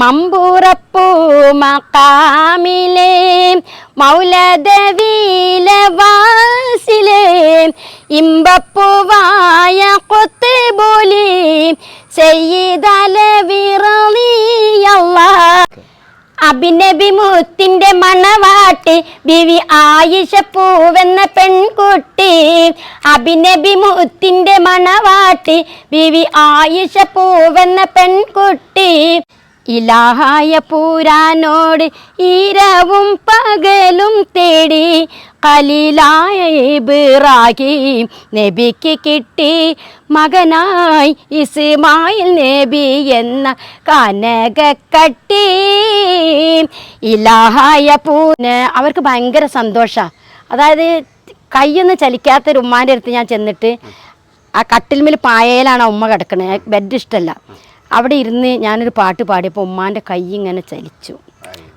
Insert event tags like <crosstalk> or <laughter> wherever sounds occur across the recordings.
മമ്പൂറപ്പൂ മക്കാമിലെ മൗലദവീലെ വാസിലെ ഇമ്പപ്പൂവായ കൊത്തുബോലി ചെയ്തലവിറളിയല്ലാ അഭിനബി മുത്തിന്റെ മണവാട്ടി ബിവി ആയിഷ പൂവെന്ന പെൺകുട്ടി. അഭിനബി മുത്തിന്റെ മണവാട്ടി ബിവി ആയിഷ പൂവെന്ന പെൺകുട്ടി. ഇലാഹായ പൂരാനോട് ഇരവും പകലും തേടി കലിലായ ഇബ്രാഹിം നബിക്ക് കിട്ടി മകനായി ഇസ്മായിൽ നബി എന്ന കനക കട്ടി. ഇലാഹായ പൂന് അവർക്ക് ഭയങ്കര സന്തോഷമാണ് അതായത് കൈയൊന്നും ചലിക്കാത്തൊരു ഉമ്മാന്റെ അടുത്ത് ഞാൻ ചെന്നിട്ട് ആ കട്ടിൽമേൽ പായയിലാണ് ഉമ്മ കിടക്കുന്നത് ബെഡ് ഇഷ്ടമല്ല. അവിടെ ഇരുന്ന് ഞാനൊരു പാട്ട് പാടിയപ്പോൾ ഉമ്മാന്റെ കൈ ഇങ്ങനെ ചലിച്ചു.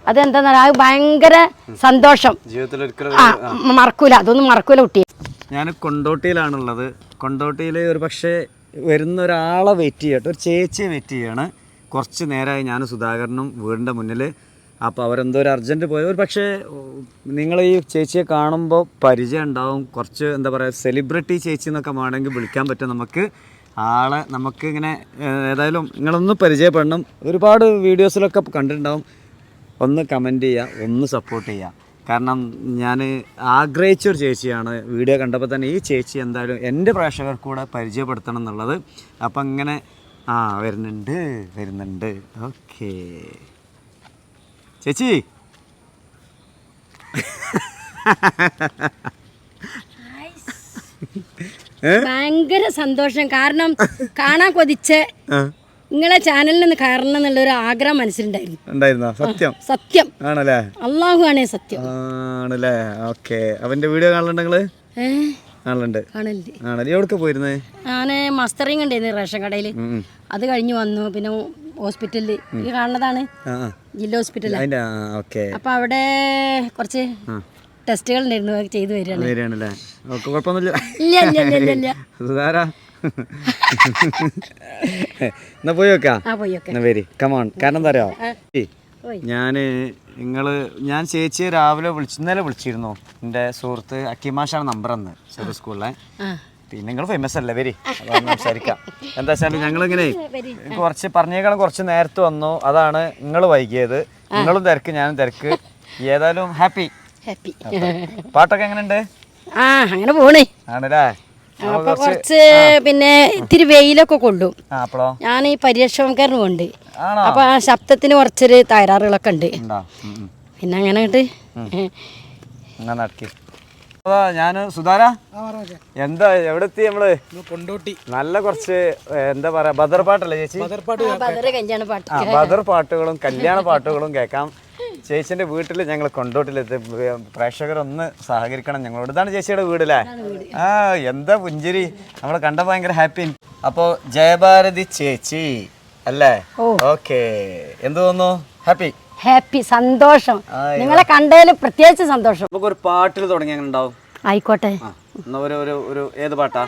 അതെന്താന്ന് പറയുക ഭയങ്കര സന്തോഷം. ജീവിതത്തിൽ ഒരിക്കലും ആ മറക്കൂല. അതൊന്നും മറക്കൂല കുട്ടി ഞാൻ കൊണ്ടോട്ടിയിലാണുള്ളത്. കൊണ്ടോട്ടിയിൽ ഒരു പക്ഷേ വരുന്ന ഒരാളെ വെയിറ്റ് ചെയ്യട്ടെ. ഒരു ചേച്ചിയെ വെയിറ്റ് ചെയ്യാണ്. കുറച്ച് നേരമായി ഞാൻ സുധാകരനും വീടിന്റെ മുന്നിൽ അപ്പോൾ അവരെന്തോ ഒരു അർജന്റ് പോയത് ഒരു പക്ഷേ നിങ്ങൾ ഈ ചേച്ചിയെ കാണുമ്പോൾ പരിചയം ഉണ്ടാവും. കുറച്ച് എന്താ പറയുക സെലിബ്രിറ്റി ചേച്ചി എന്നൊക്കെ വേണമെങ്കിൽ വിളിക്കാൻ പറ്റും നമുക്ക്. ആളെ നമുക്ക് ഇങ്ങനെ ഏതായാലും നിങ്ങളൊന്ന് പരിചയപ്പെടണം. ഒരുപാട് വീഡിയോസിലൊക്കെ കണ്ടിട്ടുണ്ടാവും. ഒന്ന് കമന്റ് ചെയ്യുക ഒന്ന് സപ്പോർട്ട് ചെയ്യുക കാരണം ഞാൻ ആഗ്രഹിച്ച ഒരു ചേച്ചിയാണ്. വീഡിയോ കണ്ടപ്പോൾ തന്നെ ഈ ചേച്ചി എന്തായാലും എന്റെ പ്രേക്ഷകർക്ക് കൂടെ പരിചയപ്പെടുത്തണം എന്നുള്ളത്. അപ്പം ഇങ്ങനെ ആ വരുന്നുണ്ട് വരുന്നുണ്ട്. ഓക്കെ. ചേച്ചി! <laughs> ഭയങ്കര സന്തോഷം. കാരണം കാണാൻ കൊതിച്ച് നിങ്ങളെ ചാനലിൽ നിന്ന് കയറണം എന്നുള്ള ഒരു ആഗ്രഹം മനസ്സിലുണ്ടായിരുന്നു. സത്യം. സത്യം. ആണല്ലേ? അള്ളാഹു ആണേ സത്യം. ആണല്ലേ? ഓക്കെ. അവന്റെ വീഡിയോ കാണലുണ്ടെങ്കിൽ ആണല്ലേ? എവിടെ പോയിരുന്നേ? ഞാൻ മസ്റ്ററിങ് ഉണ്ടായിരുന്നു റേഷൻ കടയിൽ അത് കഴിഞ്ഞ് വന്നു. പിന്നെ ഹോസ്പിറ്റലിൽ ഈ കാണുന്നതാണ് ജില്ലാ ഹോസ്പിറ്റലിൽ അപ്പൊ അവിടെ കുറച്ച് ടെസ്റ്റുകൾ ഉണ്ടായിരുന്നു ചെയ്തു വരികയാണ്. വരികയാണല്ലേ? ഓക്കെ കുഴപ്പമൊന്നുമില്ല. ഇല്ല ഇല്ല ഇല്ല ഇല്ല ഇല്ല. സുധാരാ. എന്നാ പോയി വെക്കാം ആ പോയി ഒക്കെ എന്നാ വരി. കമോൺ കാരണം എന്താ അറിയോ? പോയി. ഞാൻ നിങ്ങൾ ഞാൻ ചേച്ചിയെ രാവിലെ വിളിച്ചു ഇന്നലെ വിളിച്ചിരുന്നു. എന്റെ സുഹൃത്ത് അക്കിമാഷാണ് നമ്പർ അന്ന് ചെറു സ്കൂളിലെ. ആ. പിന്നെ നിങ്ങൾ ഫേമസ് അല്ലേ? വരി. അതൊന്ന് സംസാരിക്കാം. എന്താ വെച്ചാൽ ഞങ്ങളിങ്ങനെ കുറച്ച് പറഞ്ഞേക്കാളും കുറച്ച് നേരത്തെ വന്നു. അതാണ് നിങ്ങൾ വൈകിയത്. നിങ്ങളും തിരക്ക് ഞാനും തിരക്ക്. ഏതായാലും ഹാപ്പി ഹാപ്പി <laughs> പാട്ടൊക്കെ എങ്ങനെയുണ്ട്? ആ അങ്ങനെ പോണേ. ആണല്ലേ? അപ്പൊ കുറച്ച് പിന്നെ ഇത്തിരി വെയിലൊക്കെ കൊള്ളും. ഞാൻ ഈ പര്യക്ഷമക്കാരന് കൊണ്ട് ആണോ? അപ്പൊ ആ ശബ്ദത്തിന് കുറച്ചൊരു തകരാറുകളൊക്കെ ഉണ്ട്. പിന്നെ അങ്ങനെ അതാ ഞാൻ സുധാര. എന്താ എവിടെ എത്തി നമ്മൾ കൊണ്ടോട്ടി. നല്ല കുറച്ച് എന്താ പറയാ ബദർ പാട്ടല്ലേ ചേച്ചി? ബദർ പാട്ടുകളും കല്യാണ പാട്ടുകളും കേൾക്കാം. ചേച്ചിന്റെ വീട്ടിൽ ഞങ്ങൾ കൊണ്ടോട്ടില്ല കൊണ്ടോട്ടിലെത്തി. പ്രേക്ഷകരൊന്ന് സഹകരിക്കണം ഞങ്ങളോട്. ഇതാണ് ചേച്ചിയുടെ വീടല്ലേ ആ എന്താ പുഞ്ചിരി? നമ്മളെ കണ്ട ഭയങ്കര ഹാപ്പി. അപ്പോ ജയഭാരതി ചേച്ചി അല്ലേ? ഓക്കെ. എന്ത് തോന്നുന്നു? ഹാപ്പി? ഹാപ്പി സന്തോഷം. നിങ്ങളെ കണ്ടതിൽ പ്രത്യേകിച്ച് സന്തോഷം. നമുക്ക് ഒരു പാട്ടിൽ തുടങ്ങി അങ്ങനെ ഉണ്ടാവും ആയിക്കോട്ടെ ഒരു ഏത് പാട്ടാ?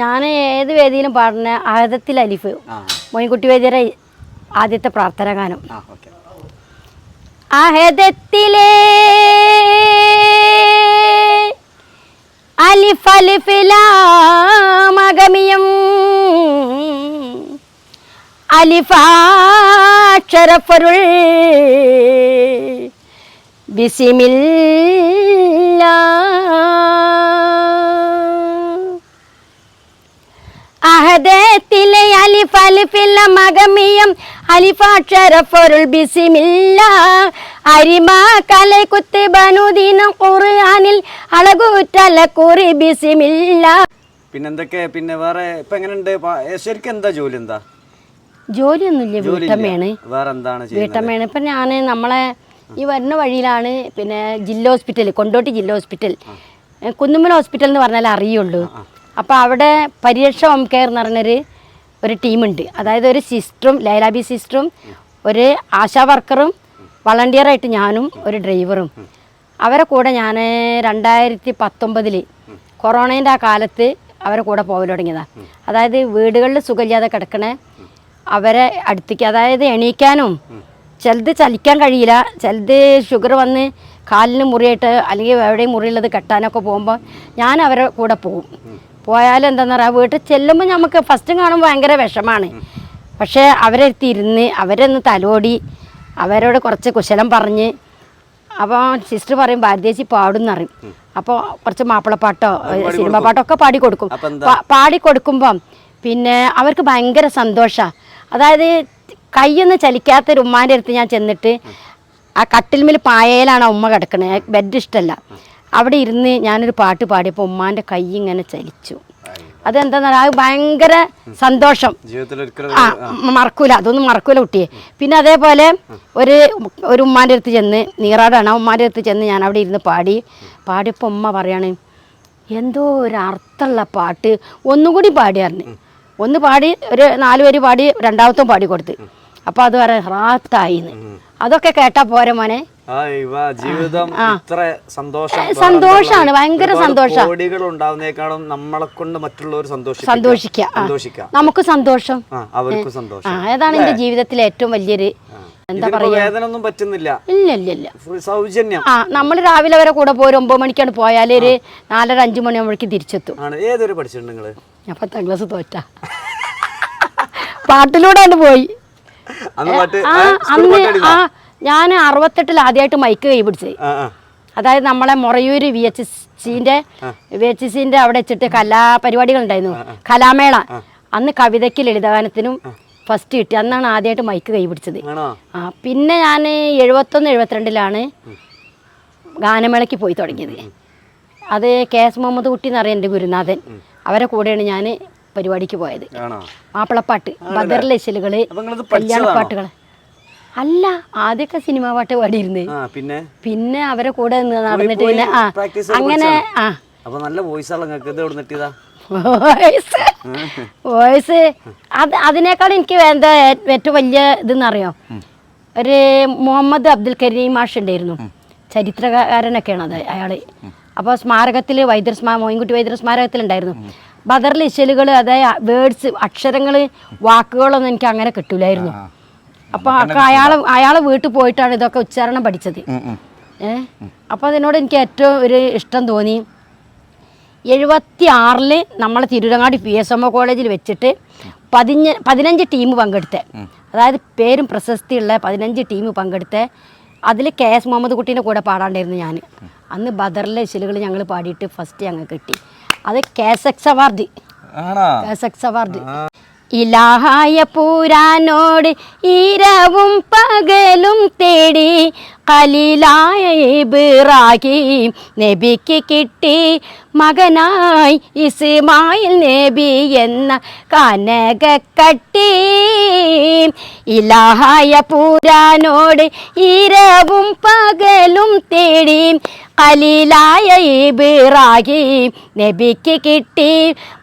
ഞാൻ ഏത് വേദിയിലും പാടുന്ന ആദത്തിൽ അലിഫ്. മോയിൻകുട്ടി വേദിയുടെ ആദ്യത്തെ പ്രാർത്ഥന ഗാനം അഹദത്തിലെ. അലിഫലിഫിലാമഗമിയം അലിഫാക്ഷരഫരുൾ ബിസിമില്ല. അഹദത്തിലെ അലിഫ് അലിഫില്ല മകമിയം അലിഫാക്ഷരഫൊരുൾ ബിസിമില്ല. അരിമ കലെ കുത്ത് ബനുദീന ഖുർആനിൽ. അളകുറ്റല കുറി ബിസിമില്ല. പിന്നെന്തൊക്കെ? പിന്നെ വേറെ ഇപ്പൊ എങ്ങനെയുണ്ട്? ശരിക്കും എന്താ ജോലി എന്താ? ജോലിയൊന്നുമില്ല. ജോലി വീട്ടമ്മയാണ്. വേറെ എന്താണ് വീട്ടമ്മയാണ്. ഇപ്പം ഞാൻ നമ്മളെ ഈ വരുന്ന വഴിയിലാണ് പിന്നെ ജില്ല ഹോസ്പിറ്റൽ കൊണ്ടോട്ടി ജില്ലാ ഹോസ്പിറ്റൽ. കുന്നുമ്മൽ ഹോസ്പിറ്റൽ എന്ന് പറഞ്ഞാൽ അറിയുള്ളൂ. അപ്പോൾ അവിടെ പരീക്ഷ ഹോം കെയർ എന്ന് പറഞ്ഞൊരു ഒരു ടീമുണ്ട്. അതായത് ഒരു സിസ്റ്ററും ലൈലാബി സിസ്റ്ററും ഒരു ആശാ വർക്കറും വളണ്ടിയറായിട്ട് ഞാനും ഒരു ഡ്രൈവറും. അവരെ കൂടെ ഞാൻ രണ്ടായിരത്തി പത്തൊമ്പതിൽ കൊറോണേന്റെ ആ കാലത്ത് അവരെ കൂടെ പോകൽ തുടങ്ങിയതാണ് അതായത് വീടുകളിൽ സുഖമില്ലാതെ കിടക്കണ അവരെ അടുത്തേക്ക് അതായത് എണീക്കാനും ചിലത് ചലിക്കാൻ കഴിയില്ല. ചിലത് ഷുഗർ വന്ന് കാലിന് മുറിയായിട്ട് അല്ലെങ്കിൽ എവിടെയും മുറിയുള്ളത് കെട്ടാനൊക്കെ പോകുമ്പോൾ ഞാൻ അവരെ കൂടെ പോകും പോയാൽ എന്താണെന്ന് പറയുക വീട്ടിൽ ചെല്ലുമ്പോൾ നമുക്ക് ഫസ്റ്റ് കാണുമ്പോൾ ഭയങ്കര വിഷമാണ്. പക്ഷേ അവരെ തിരുന്ന് ഇരുന്ന് അവരെ തലോടി അവരോട് കുറച്ച് കുശലം പറഞ്ഞ് അപ്പോൾ സിസ്റ്റർ പറയും ഭാരതേശി പാടും അറിയും അപ്പോൾ കുറച്ച് മാപ്പിളപ്പാട്ടോ സിനിമ പാട്ടോ ഒക്കെ പാടി കൊടുക്കും. അപ്പൊ എന്താ? പാ- പാടി കൊടുക്കുമ്പം പിന്നെ അവർക്ക് ഭയങ്കര സന്തോഷമാണ് അതായത് കൈയൊന്നും ചലിക്കാത്തൊരു ഉമ്മാന്റെ അടുത്ത് ഞാൻ ചെന്നിട്ട് ആ കട്ടിൽമേൽ പായയിലാണ് ഉമ്മ കിടക്കുന്നത് ബെഡ് ഇഷ്ടമല്ല അവിടെ ഇരുന്ന് ഞാനൊരു പാട്ട് പാടിയപ്പോൾ ഉമ്മാന്റെ കൈ ഇങ്ങനെ ചലിച്ചു. അതെന്താന്ന് അത് ഭയങ്കര സന്തോഷം. ആ മറക്കൂല. അതൊന്നും മറക്കൂല കുട്ടിയെ. പിന്നെ അതേപോലെ ഒരു ഒരു ഉമ്മാന്റെ അടുത്ത് ചെന്ന് നീറാടാണ്. ആ ഉമ്മാന്റെ അടുത്ത് ചെന്ന് ഞാൻ അവിടെ ഇരുന്ന് പാടി. പാടിയപ്പോൾ ഉമ്മ പറയാണ് എന്തോ ഒരു അർത്ഥമുള്ള പാട്ട്. ഒന്നുകൂടി പാടിയായിരുന്നു ഒന്ന് പാടി ഒരു നാല് വരി പാടി രണ്ടാമത്തും പാടി കൊടുത്ത്. അപ്പോൾ അത് വരെ റാത്തായിന്ന്. അതൊക്കെ കേട്ടാ പോരെ മോനെ? ജീവിതം ഇത്ര സന്തോഷം സന്തോഷാണ്, ഭയങ്കര സന്തോഷം. കോടികൾ ഉണ്ടാവുന്നേക്കാളും നമ്മളെ കൊണ്ട് മറ്റുള്ളവർ സന്തോഷിക്കുക സന്തോഷിക്കുക. നമുക്ക് സന്തോഷം. അവർക്കും സന്തോഷം. അതാണ് എന്റെ ജീവിതത്തിലെ ഏറ്റവും വലിയൊരു എന്താ പറയാ? പറ്റുന്നില്ല. ഇല്ല ഇല്ല ഇല്ല. സൗജന്യം. ആ നമ്മൾ രാവിലെ വരെ കൂടെ പോയി ഒമ്പത് മണിക്കാണ് പോയാൽ ഒരു നാലര അഞ്ചു മണിയാകുമ്പോഴേക്ക് തിരിച്ചെത്തും. ഏതൊരു പഠിച്ചിട്ടുണ്ട് നിങ്ങൾ ഞാൻ പത്താം ക്ലാസ് തോറ്റ. <laughs> പാട്ടിലൂടെ പോയി. അന്ന് ആ ഞാൻ അറുപത്തെട്ടിൽ ആദ്യമായിട്ട് മൈക്ക് കൈ പിടിച്ചത് അതായത് നമ്മളെ മൊറയൂര് വി എച്ച് സിന്റെ വി എച്ച് സിന്റെ അവിടെ വെച്ചിട്ട് കലാപരിപാടികൾ ഉണ്ടായിരുന്നു കലാമേള. അന്ന് കവിതയ്ക്ക് ലളിതഗാനത്തിനും ഫസ്റ്റ് കിട്ടി. അന്നാണ് ആദ്യമായിട്ട് മൈക്ക് കൈ പിടിച്ചത്. ആ പിന്നെ ഞാൻ എഴുപത്തൊന്ന് എഴുപത്തിരണ്ടിലാണ് ഗാനമേളയ്ക്ക് പോയി തുടങ്ങിയത്. അത് കെ എസ് മുഹമ്മദ് കുട്ടി എന്ന് പറയുന്ന എന്റെ ഗുരുനാഥൻ. അവരെ കൂടെയാണ് ഞാൻ പരിപാടിക്ക് പോയത്. മാപ്പിളപ്പാട്ട് ബദർ ഇശലുകൾ അപ്പൊ നിങ്ങളിത് കല്യാണപ്പാട്ടുകൾ അല്ല ആദ്യമൊക്കെ സിനിമ പാട്ട് പാടിയിരുന്നേ. പിന്നെ? പിന്നെ അവരെ കൂടെ നടന്നിട്ട് പിന്നെ ആ അങ്ങനെ ആ. അപ്പൊ നല്ല വോയിസ്. Voice voice. അത് അതിനേക്കാൾ എനിക്ക് വേണ്ട ഏറ്റവും വലിയ ഇതെന്നറിയോ? ഒരു മുഹമ്മദ് അബ്ദുൽ കരീം മാഷ് ഉണ്ടായിരുന്നു. ചരിത്രകാരനൊക്കെയാണ് അത് അയാൾ. അപ്പോൾ സ്മാരകത്തിൽ വൈദ്യർ സ്മാ മോയിൻകുട്ടി വൈദ്യർ സ്മാരകത്തിലുണ്ടായിരുന്നു. ബദറിൽ ഇശലുകൾ അതായത് വേർഡ്സ് അക്ഷരങ്ങൾ വാക്കുകളൊന്നും എനിക്ക് അങ്ങനെ കിട്ടൂലായിരുന്നു. അപ്പോൾ അയാളെ അയാളെ വീട്ടിൽ പോയിട്ടാണ് ഇതൊക്കെ ഉച്ചാരണം പഠിച്ചത്. ഏഹ് അപ്പോൾ അതിനോട് എനിക്ക് ഏറ്റവും ഒരു ഇഷ്ടം തോന്നി. എഴുപത്തി ആറിൽ നമ്മളെ Tirurangadi P S M O കോളേജിൽ വെച്ചിട്ട് പതിഞ്ഞ് പതിനഞ്ച് ടീം പങ്കെടുത്ത്. അതായത് പേരും പ്രശസ്തിയുള്ള പതിനഞ്ച് ടീം പങ്കെടുത്ത്. അതിൽ കെ എസ് മുഹമ്മദ് കുട്ടീന്റെ കൂടെ പാടാണ്ടായിരുന്നു ഞാൻ അന്ന് ബദറിലെ ഇശലുകൾ ഞങ്ങൾ പാടിയിട്ട് ഫസ്റ്റ് ഞങ്ങൾക്ക് കിട്ടി. അത് കേസക്സ് അവാർഡ്. ആണോ? കെ എസ് എക്സ് അവാർഡ് ഇലാഹായ പൂരാനോട് ഇരവും പകലും തേടി കലീലായ ഇബ്രാഹിം നബിക്ക് കിട്ടി. മകനായി ഇസ്മായിൽ നബി എന്ന കനക കട്ടി. ഇലാഹായ പൂരാനോട് ഇരവും പകലും തേടി കലീലായ ഇബ്രാഹിം നബിക്ക് കിട്ടി.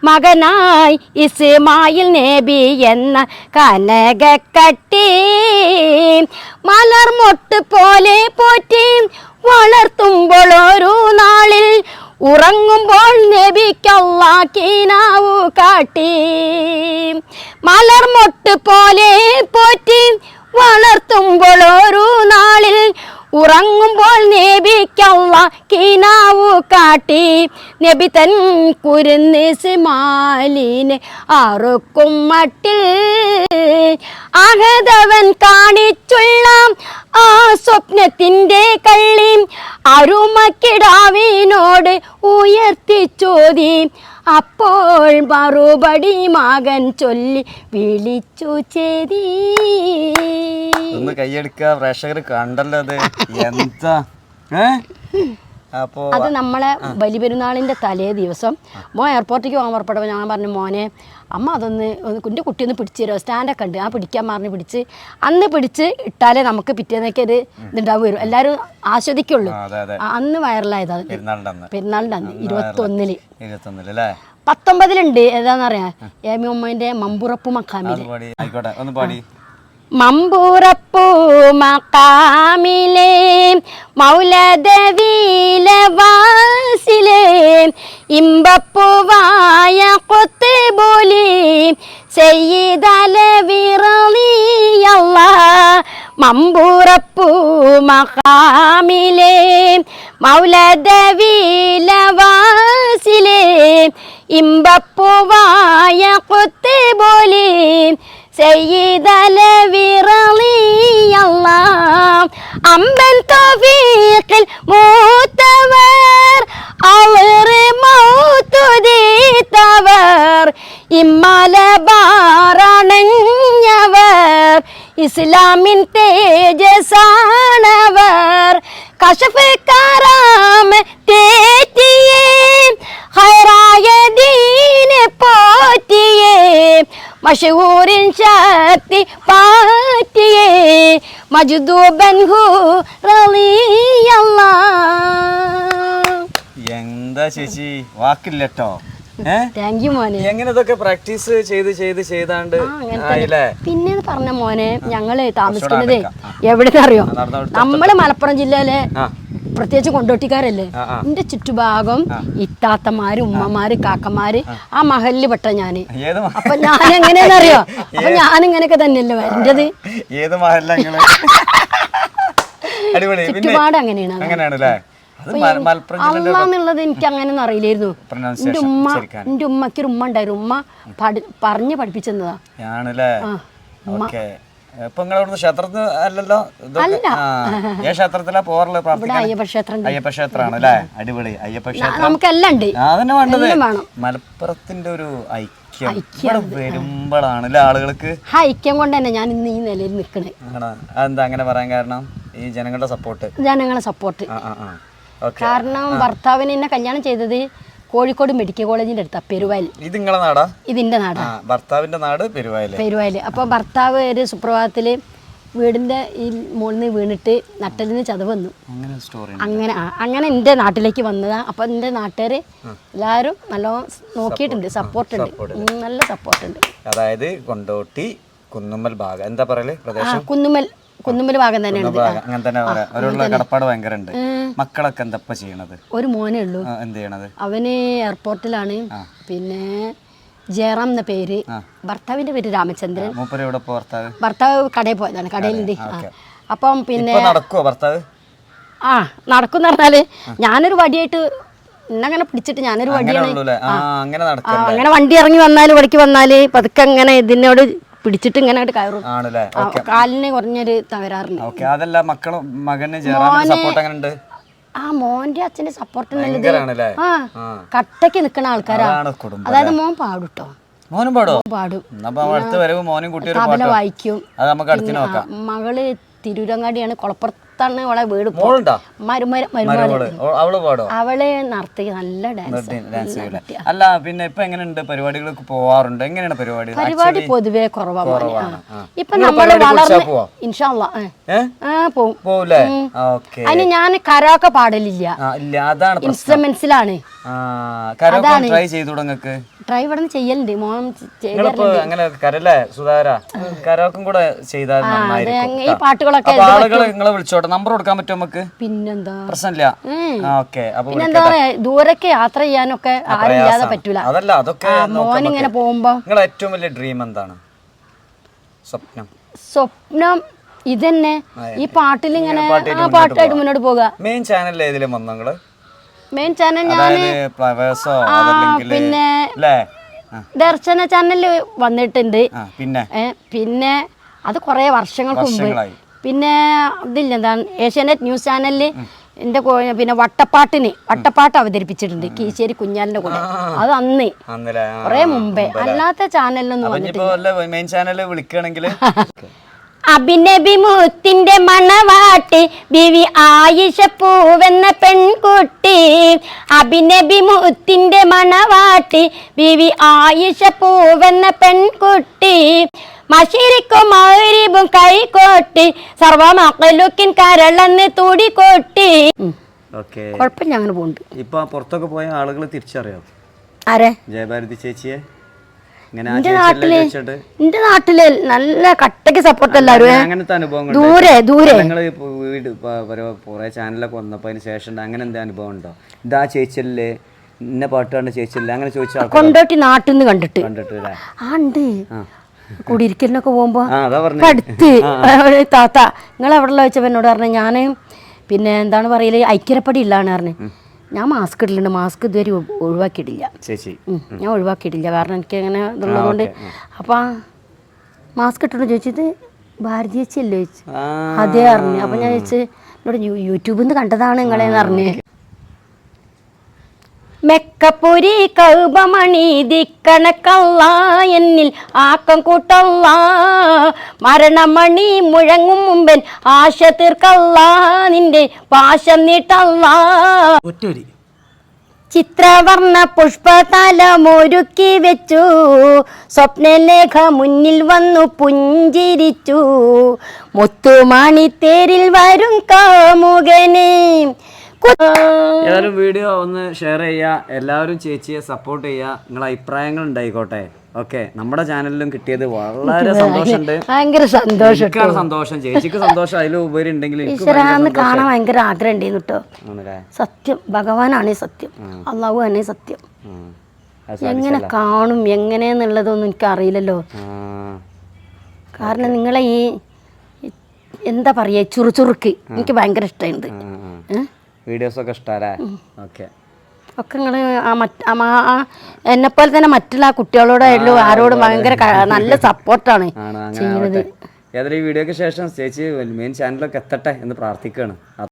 മകനായി ഇസ്മായിൽ നബി എന്ന കനകക്കട്ടി. മലർമൊട്ട് പോലെ പോറ്റി വളർത്തുമ്പോൾ ഒരു നാളിൽ ഉറങ്ങുമ്പോൾ നബിക്കല്ലാക്കിനാവു കാട്ടി. മലർമൊട്ട് പോലെ പോറ്റി വളർത്തുമ്പോൾ ഒരു നാളിൽ ഉറങ്ങുമ്പോൾ നബിക്കള്ള കിനാവു കാട്ടി. നബി തൻ കുരുന്ന് സിമാലിനെ അറുക്കും മട്ടിൽ. അഹതവൻ കാണിച്ചുള്ള ആ സ്വപ്നത്തിന്റെ കള്ളി അരുമക്കിടാവിനോട് ഉയർത്തി ചോദി. അപ്പോൾ മറുപടി മകൻ ചൊല്ലി വിളിച്ചു ചെതി. ഒന്ന് കൈയെടുക്ക പ്രേക്ഷകർ കണ്ടല്ലോ അത് എന്താ? ഏ? അത് നമ്മളെ ബലിപെരുന്നാളിന്റെ തലേ ദിവസം മോൻ എയർപോർട്ടിലേക്ക് പോകാൻ പുറപ്പെട്ടപ്പോൾ ഞാൻ പറഞ്ഞു മോനെ അമ്മ അതൊന്ന് എന്റെ കുട്ടിയൊന്ന് കുട്ടി ഒന്ന് പിടിച്ച് തരുമോ? സ്റ്റാൻഡൊക്കെ ഉണ്ട്. ആ പിടിക്കാൻ പറഞ്ഞ് പിടിച്ച് അന്ന് പിടിച്ച് ഇട്ടാലേ നമുക്ക് പിറ്റേന്നൊക്കെ ഒരു ഇതുണ്ടാവും വരും. എല്ലാവരും ആസ്വദിക്കുള്ളൂ. അന്ന് വൈറലായത് പെരുന്നാളിന്റെ അന്ന്. ഇരുപത്തൊന്നിൽ. പത്തൊമ്പതിലുണ്ട്. ഏതാണെന്നറിയാം ഏമി അമ്മേന്റെ മമ്പുറപ്പ് മക്കാമിൽ ആയിക്കോട്ടെ ഒന്ന് പാടി. മമ്പൂറപ്പൂ മക്കാമിലെ മൗലദവീല വാസിലെ ഇമ്പപ്പൂവായ കൊത്തുബോലി ചെയ്തലവിറളിയല്ല മമ്പൂറപ്പൂ മഹാമിലെ മൗലദവീലവാസിലെ ഇമ്പപ്പൂവായ കൊത്തുബോലി ചെയ്തലവിറളിയല്ല അമ്പൻ തൗഫീഖിൽ മൂത്തവർ അവർ മൗത്തുതീത്തവർ ഇമ്മലബാറണഞ്ഞവർ ഇസ്ലാമിൻ മഷഹൂരിൻ ചാത്തി പാറ്റിയേ മജ്ദൂബൻ എന്താ ചേച്ചി? വാക്കില്ല കേട്ടോ എങ്ങനെ ഇതൊക്കെ പ്രാക്ടീസ് ചെയ്ത് ചെയ്ത് ചെയ്താണ്ട് പിന്നെ പറഞ്ഞ മോനെ ഞങ്ങൾ താമസിക്കുന്നത് എവിടെന്നറിയോ? നമ്മൾ മലപ്പുറം ജില്ലയിലെ പ്രത്യേകിച്ച് കൊണ്ടോട്ടിക്കാരല്ലേ. എന്റെ ചുറ്റുഭാഗം ഇത്താത്തമാര് ഉമ്മമാര് കാക്കമാര് ആ. മഹലിൽ പെട്ട ഞാൻ. അപ്പൊ ഞാൻ എങ്ങനെയാണെന്നറിയോ അപ്പൊ ഞാൻ ഇങ്ങനെയൊക്കെ തന്നെയല്ലേ വരേണ്ടത് ഏത് മഹലിലാണ് ചുറ്റുപാട് അങ്ങനെയാണ് അങ്ങനെയാണല്ലേ? മല- മലപ്പുറം എനിക്ക് അങ്ങനെയൊന്നും അറിയില്ലായിരുന്നു. എന്റെ ഉമ്മ എന്റെ ഉമ്മക്ക് ഒരു ഉമ്മ ഉണ്ടായിരുന്നു. ഉമ്മ പറഞ്ഞ് പഠിപ്പിച്ചെന്നതാ. ഓക്കെ. ഇപ്പൊ നിങ്ങളവിടുന്ന് ക്ഷേത്രത്തിന് അല്ലല്ലോ? ഏ ക്ഷേത്രത്തിലാ പ്രാർത്ഥിക്കാൻ? അയ്യപ്പ ക്ഷേത്രം. അയ്യപ്പ ക്ഷേത്രമാണ് അല്ലേ? അടിപൊളി. അയ്യപ്പ ക്ഷേത്രം നമുക്കെല്ലാം ഉണ്ട്. അതന്നെ വേണ്ടത്. മലപ്പുറത്തിന്റെ ഒരു ഐക്യം. വരുമ്പോഴാണ് ആളുകൾക്ക്? ഐക്യം കൊണ്ട് തന്നെ ഞാൻ ഇന്ന് ഈ നിലയിൽ നിൽക്കണേ? അതെന്താ അങ്ങനെ പറയാൻ കാരണം? ഈ ജനങ്ങളുടെ സപ്പോർട്ട്. ജനങ്ങളുടെ സപ്പോർട്ട്. കാരണം ഭർത്താവിന് എന്നെ കല്യാണം ചെയ്തത് കോഴിക്കോട് മെഡിക്കൽ കോളേജിന്റെ അടുത്താ പെരുവയൽ. ഇത് നിങ്ങളെ നാടാ? ഇതിന്റെ നാടാ. ഭർത്താവിന്റെ നാട് പെരുവായൽ പെരുവയൽ. അപ്പോൾ ഭർത്താവ് ഒരു സുപ്രഭാതത്തിൽ വീടിന്റെ ഈ മുകളിൽ നിന്ന് വീണിട്ട് നട്ടലിൽ നിന്ന് ചതവ് വന്നു. അങ്ങനെ അങ്ങനെ ആ, അങ്ങനെ എന്റെ നാട്ടിലേക്ക് വന്നതാ. അപ്പൊ എന്റെ നാട്ടുകാർ എല്ലാവരും നല്ലോണം നോക്കിയിട്ടുണ്ട് സപ്പോർട്ട് ഉണ്ട് നല്ല സപ്പോർട്ട് ഉണ്ട് അതായത് കൊണ്ടോട്ടി കുന്നുമ്മൽ ഭാഗം. എന്താ പറയൽ ആ പ്രദേശം? കുന്നുമ്മൽ. കുന്നുമ്മൽ ഭാഗം തന്നെയാണ്. അങ്ങനെ തന്നെ അവരുള്ള കടപ്പാട് ഭയങ്കര ഉണ്ട് മക്കളൊക്കെ എന്താ ചെയ്യണത്? ഒരു മോനേ ഉള്ളൂ. എന്ത് ചെയ്യണത്? അവന് എയർപോർട്ടിലാണ്. പിന്നെ ജയറാം എന്ന പേര്. ഭർത്താവിന്റെ പേര് രാമചന്ദ്രൻ. ഭർത്താവ്? ഭർത്താവ് കടയിൽ പോയതാണ് കടയിലുണ്ട് അപ്പം പിന്നെ നടക്കുവോ ഭർത്താവ്? ആ നടക്കും പറഞ്ഞാൽ ഞാനൊരു വടിയായിട്ട് ഇന്നങ്ങനെ പിടിച്ചിട്ട് ഞാനൊരു അങ്ങനെ വടിയാണ്. അങ്ങനെ അങ്ങനെ വണ്ടി ഇറങ്ങി വന്നാൽ വടിക്ക് വന്നാൽ പതുക്കെ അങ്ങനെ ഇതിനോട് പിടിച്ചിട്ട് ഇങ്ങനെ അങ്ങോട്ട് കയറും. ആണല്ലേ? കാലിന് കുറഞ്ഞൊരു തകരാറുണ്ട് ഓക്കെ അതല്ല മക്കളും മകന് സപ്പോർട്ട് അങ്ങനെ ഉണ്ട് ആ മോന്റെ അച്ഛന്റെ സപ്പോർട്ട് ആ കട്ടക്ക് നിൽക്കുന്ന ആൾക്കാരാണ് അതായത് മോൻ പാടുട്ടോ മോനും പാടോ? പാടും. അടുത്ത വരവ് മോനും കുട്ടി വായിക്കും. അത് നമുക്ക് അടുത്തിന് നോക്കാം. മകൾ തിരൂരങ്ങാടിയാണ് കുളപ്പുറത്താണ് അവളെ വീട് അവൾ പാടോ? അവളെ നടത്തി നല്ല ഡാൻസ് അല്ല പിന്നെ ഇപ്പൊ എങ്ങനെയുണ്ട്? പരിപാടികൾക്ക് പോവാറുണ്ട്? എങ്ങനെയാണ് പരിപാടി പരിപാടി പൊതുവെ കുറവാണ്. ഇപ്പൊ നമ്മൾ വളർന്ന് വിളിച്ചാ പോവോ? ഇൻഷാല്ല ഏ? ആ പോവും. പോവൂലേ? അതിന് ഞാൻ കരോക്കെ പാടലില്ല. ഇൻസ്ട്രുമെന്റ്സിലാണ് ട്രൈ ചെയ്തു തുടങ്ങക്ക് ട്രൈ ഇവിടെ ചെയ്യലുണ്ട്. മോൻ അങ്ങനെ കരല്ലേ സുധാര കരോക്കും കൂടെ ചെയ്താൽ ഈ പാട്ടുകളൊക്കെ അപ്പൊ ആളുകൾ നിങ്ങളെ വിളിച്ചോട്ടെ. നമ്പർ കൊടുക്കാൻ പറ്റും നമുക്ക്? പിന്നെന്താ? പ്രശ്നമില്ല. ഓക്കെ. അപ്പൊ പിന്നെന്താ പറയാ ദൂരൊക്കെ യാത്ര ചെയ്യാനൊക്കെ ആരും ഇല്ലാതെ പറ്റൂല. അതല്ല അതൊക്കെ മോൻ ഇങ്ങനെ പോകുമ്പോ നിങ്ങളെ ഏറ്റവും വലിയ ഡ്രീം എന്താണ്? സ്വപ്നം. സ്വപ്നം ഇതന്നെ. ഈ പാട്ടിൽ ഇങ്ങനെ പാട്ടായിട്ട് മുന്നോട്ട് പോകുക മെയിൻ ചാനലിൽ ഏതിലും വന്നു നിങ്ങൾ? മെയിൻ ചാനൽ ഞാൻ പിന്നെ ദർശന ചാനലിൽ വന്നിട്ടുണ്ട്. പിന്നെ? പിന്നെ അത് കുറേ വർഷങ്ങൾക്ക് മുമ്പ്. പിന്നെ ഇതില്ല എന്താണ് ഏഷ്യാനെറ്റ് ന്യൂസ് ചാനലിൽ എന്റെ പിന്നെ വട്ടപ്പാട്ടിന് വട്ടപ്പാട്ട് അവതരിപ്പിച്ചിട്ടുണ്ട് കീശ്ശേരി കുഞ്ഞാലിന്റെ കൂടെ. അത് അന്ന്. കൊറേ മുമ്പേ. അല്ലാത്ത ചാനലിലൊന്നും വന്നിട്ടില്ല. <laughs> ഇനിയിപ്പോ വല്ല മെയിൻ ചാനൽ വിളിക്കുകയാണെങ്കിൽ അഭിനബി മുത്തിന്റെ മണവാട്ടി ബിവി ആയിഷ പൂവെന്ന പെൺകുട്ടി. അഭിനബി മുത്തിന്റെ മണവാട്ടി ബിവി ആയിഷ പൂവെന്ന പെൺകുട്ടി. മഷിരിക്കും മൗരിബും കൈകോട്ടി സർവമക്കലുക്കിൻ കരളെന്ന് തുടികൊട്ടി. ഓക്കെ. കുഴപ്പം ഞാൻ അങ്ങനെ പോകുന്നുണ്ട് ഇപ്പൊ പുറത്തൊക്കെ പോയ ആളുകൾ തിരിച്ചറിയാം? ആരെ? ജയഭാരതി ചേച്ചിയെ? എന്റെ നാട്ടിൽ എന്റെ നാട്ടിൽ നല്ല കട്ടക്ക് സപ്പോർട്ട് എല്ലാരും ഏ. അങ്ങനത്തെ അനുഭവം ദൂരെ ദൂരെ. നിങ്ങൾ വീട് കുറെ ചാനലൊക്കെ വന്നപ്പോ അതിന് ശേഷം അങ്ങനെ എന്താ അനുഭവം ഉണ്ടോ? ഇതാ ചേച്ചിയല്ലേ ഇന്ന പാട്ട് കണ്ട് അങ്ങനെ ചോദിച്ചാൽ കൊണ്ടോട്ടി നാട്ടിൽ നിന്ന് കണ്ടിട്ട്. കണ്ടിട്ട് ആണ്ട് ആ ഉണ്ട്. കുടിയിരിക്കലിനൊക്കെ പോകുമ്പോ അടുത്ത് താത്ത നിങ്ങൾ എവിടെ വെച്ചപ്പോൾ എന്നോട് പറഞ്ഞു ഞാൻ പിന്നെ എന്താണ് പറയൽ ഐക്യരപ്പടി ഇല്ലാണ് പറഞ്ഞു. ഞാൻ മാസ്ക് ഇടലുണ്ട്. മാസ്ക് ഇതുവരെ ഒഴിവാക്കിയിട്ടില്ല. ചേച്ചി. ഞാൻ ഒഴിവാക്കിയിട്ടില്ല. കാരണം എനിക്ക് അങ്ങനെ ഇതുള്ളതുകൊണ്ട് അപ്പം മാസ്ക് ഇട്ടോണ്ട് ചോദിച്ചത് ഭാരതി ചേച്ചി അല്ലേ ചോദിച്ചു അതേ അറിഞ്ഞു. അപ്പം ഞാൻ ചോദിച്ചു എന്നോട് യൂട്യൂബിൽ നിന്ന് കണ്ടതാണ് നിങ്ങളെന്ന് അറിഞ്ഞ്. മെക്കപ്പൊരി കൗപമണി ദിക്കണക്കല്ല എന്നിൽ ആക്കം കൂട്ടല്ല മരണമണി മുഴങ്ങും മുമ്പൻ ആശ തീർക്കല്ല നിന്റെ പാശം നീട്ടല്ല ഒറ്റൊരി. ചിത്രവർണ പുഷ്പതലമൊരുക്കി വെച്ചു. സ്വപ്നലേഖ മുന്നിൽ വന്നു പുഞ്ചിരിച്ചു. മുത്തുമാണി തേരിൽ വരും കാമുകനെ. ഏതായാലും വീഡിയോ ഒന്ന് ഷെയർ ചെയ്യുക. എല്ലാവരും ചേച്ചിയെ സപ്പോർട്ട് ചെയ്യുക. നിങ്ങളെ അഭിപ്രായങ്ങൾ ഉണ്ടായിക്കോട്ടെ. ഓക്കെ നമ്മുടെ ചാനലിലും കിട്ടിയത് വളരെ <laughs> സന്തോഷമുണ്ട്. ഭയങ്കര സന്തോഷം സന്തോഷം. ചേച്ചിക്ക് സന്തോഷം. അതിലും ഉപരി ഉണ്ടെങ്കിൽ കാണാൻ ഭയങ്കര ആഗ്രഹം ഉണ്ടായിരുന്നു കേട്ടോ. സത്യം. ഭഗവാനാണ് സത്യം. അള്ളാഹു തന്നെ സത്യം. എങ്ങനെ കാണും എങ്ങനെയെന്നുള്ളതൊന്നും എനിക്ക് അറിയില്ലല്ലോ. കാരണം നിങ്ങളെ ഈ എന്താ പറയുക ചുറുചുറുക്ക് എനിക്ക് ഭയങ്കര ഇഷ്ടമുണ്ട്. ആ. വീഡിയോസൊക്കെ ഇഷ്ടമല്ലേ ഓക്കെ. ഒക്കെ നിങ്ങൾ ആ എന്നെപ്പോലെ തന്നെ മറ്റുള്ള കുട്ടികളോടായാലും ആരോടും ഭയങ്കര നല്ല സപ്പോർട്ടാണ് <laughs> ആണ് അങ്ങനെ ആവട്ടെ. ഏതായാലും ഈ വീഡിയോക്ക് ശേഷം ചേച്ചി മെയിൻ ചാനലൊക്കെ എത്തട്ടെ എന്ന് പ്രാർത്ഥിക്കുകയാണ്